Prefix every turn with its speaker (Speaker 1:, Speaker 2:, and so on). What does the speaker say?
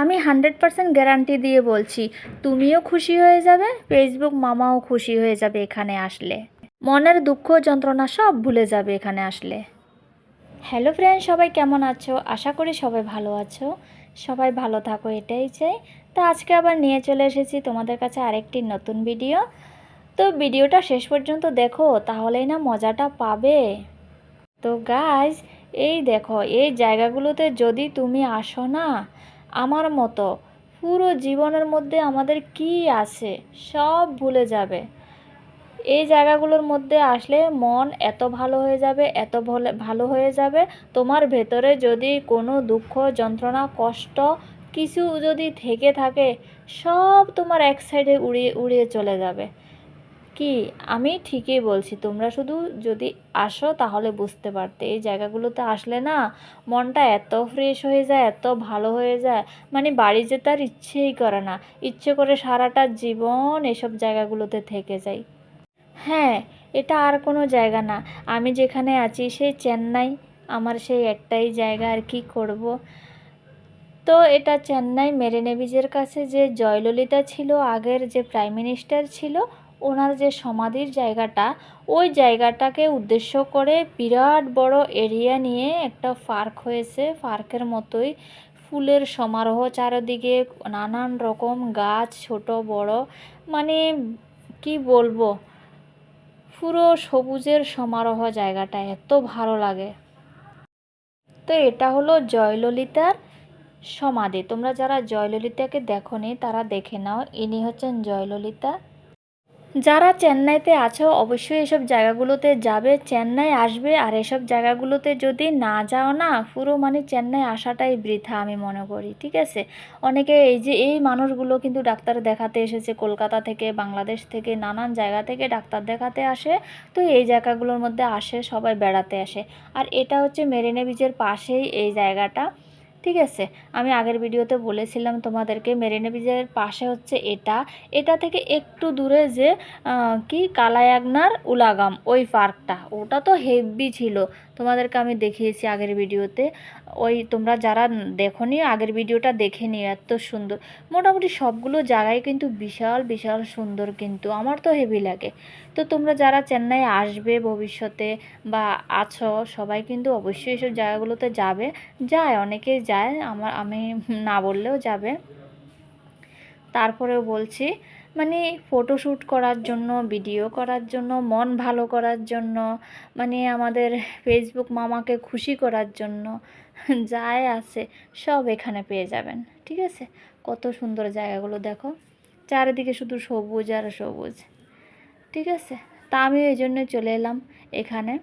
Speaker 1: আমি hundred percent guarantee দিয়ে বলছি, তুমিও খুশি হয়ে যাবে, ফেসবুক মামাও খুশি হয়ে যাবে এখানে আসলে। মনের দুঃখ যন্ত্রণা সব ভুলে যাবে এখানে আসলে। হ্যালো ফ্রেন্ড, সবাই কেমন আছো? আশা করি সবাই ভালো আছো। সবাই ভালো থাকো, এটাই চাই। তো আজকে আবার নিয়ে চলে এসেছি তোমাদের কাছে আরেকটি নতুন ভিডিও। তো ভিডিওটা শেষ পর্যন্ত দেখো, তাহলেই না মজাটা পাবে। তো গাইজ এই দেখো, এই জায়গাগুলোতে যদি তুমি আসো না আমার মতো। পুরো জীবনের মধ্যে আমাদের কি আছে? সব ভুলে যাবে। এই জায়গাগুলোর মধ্যে আসলে মন এত ভালো হয়ে যাবে, এত ভলে- হয়ে যাবে। তোমার ভেতরে যদি কোনো দুঃখ, যন্ত্রণা, কষ্ট কিছু যদি থেকে থাকে, সব তোমার এক সাইডে উড়িয়ে উড়িয়ে চলে যাবে। কি? আমি ঠিকই বলছি। তোমরা শুধু যদি আসো তাহলে বুঝতে পারতে। এই জায়গাগুলোতে আসলে না, মনটা এত ফ্রেশ হয়ে যায়, এত ভালো হয়ে যায় মানে বাড়ি যেতে আর ইচ্ছেই করে না। ইচ্ছে করে সারাটা জীবন এসব জায়গাগুলোতে থেকে যাই। হ্যাঁ এটা আর কোনো জায়গা না। আমি যেখানে আছি সেই চেন্নাই। আমার সেই একটাই জায়গা, আর কি করব? তো এটা চেন্নাই মেরিনে বিচের কাছে যে জয়ললিতা ছিল, আগের যে প্রাইম মিনিস্টার ছিল ওনার যে সমাধির জায়গাটা, ওই জায়গাটাকে উদ্দেশ্য করে বিরাট বড় এরিয়া নিয়ে একটা পার্ক হয়েছে। পার্কের মতোই ফুলের সমারোহ চারিদিকে, নানান রকম গাছ, ছোট, বড়। মানে কি বলব? পুরো সবুজের সমারোহ জায়গাটা, এত ভালো লাগে। তো এটা হলো জয়ললিতার সমাধি। তোমরা যারা জয়ললিতাকে দেখোনি, তারা দেখে নাও। ইনি হচ্ছেন জয়ললিতা। যারা চেন্নাইতে আছো, অবশ্যই এসব জায়গাগুলোতে যাবে। চেন্নাই আসবে আর এসব জায়গাগুলোতে যদি না যাও না, পুরো মানে চেন্নাই আসাটাই বৃথা আমি মনে করি, ঠিক আছে? অনেকে এই যে, এই মানুষগুলো কিন্তু ডাক্তার দেখাতে এসেছে, কলকাতা থেকে, বাংলাদেশ থেকে, নানান জায়গা থেকে ডাক্তার দেখাতে আসে। তো এই জায়গাগুলোর মধ্যে আসে, সবাই বেড়াতে আসে। আর এটা হচ্ছে মেরিনা বিচের পাশেই এই জায়গাটা। ঠিক আছে, আমি আগের ভিডিওতে বলেছিলাম তোমাদেরকে মেরিনা বিচের পাশে হচ্ছে এটা। এটা থেকে একটু দূরে যে কি কালায়াগনার উলাগাম, ওই পার্কটা। ওটা তো হেভি ছিল। তোমাদেরকে আমি দেখিয়েছি আগের ভিডিওতে। ওই তোমরা যারা দেখো নি আগের ভিডিওটা দেখে নিও, এত সুন্দর। মোটামুটি সবগুলো জায়গায় কিন্তু বিশাল বিশাল সুন্দর কিন্তু, আমার তো হেভি লাগে। তো তোমরা যারা চেন্নাই আসবে ভবিষ্যতে বা আছো, সবাই কিন্তু অবশ্যই এসব জায়গাগুলোতে যাবে। যায়, অনেকেই যায়, আমার, আমি না বললেও যাবে। তারপরেও বলছি মানে ফটোশ্যুট করার জন্য ভিডিও করার জন্য, মন ভালো করার জন্য মানে আমাদের ফেসবুক মামাকে খুশি করার জন্য, যাই আছে, সব এখানে পেয়ে যাবেন, ঠিক আছে? কত সুন্দর জায়গাগুলো দেখো, চারিদিকে শুধু সবুজ আর সবুজ, ঠিক আছে? তা আমি এই জন্য চলে এলাম এখানে।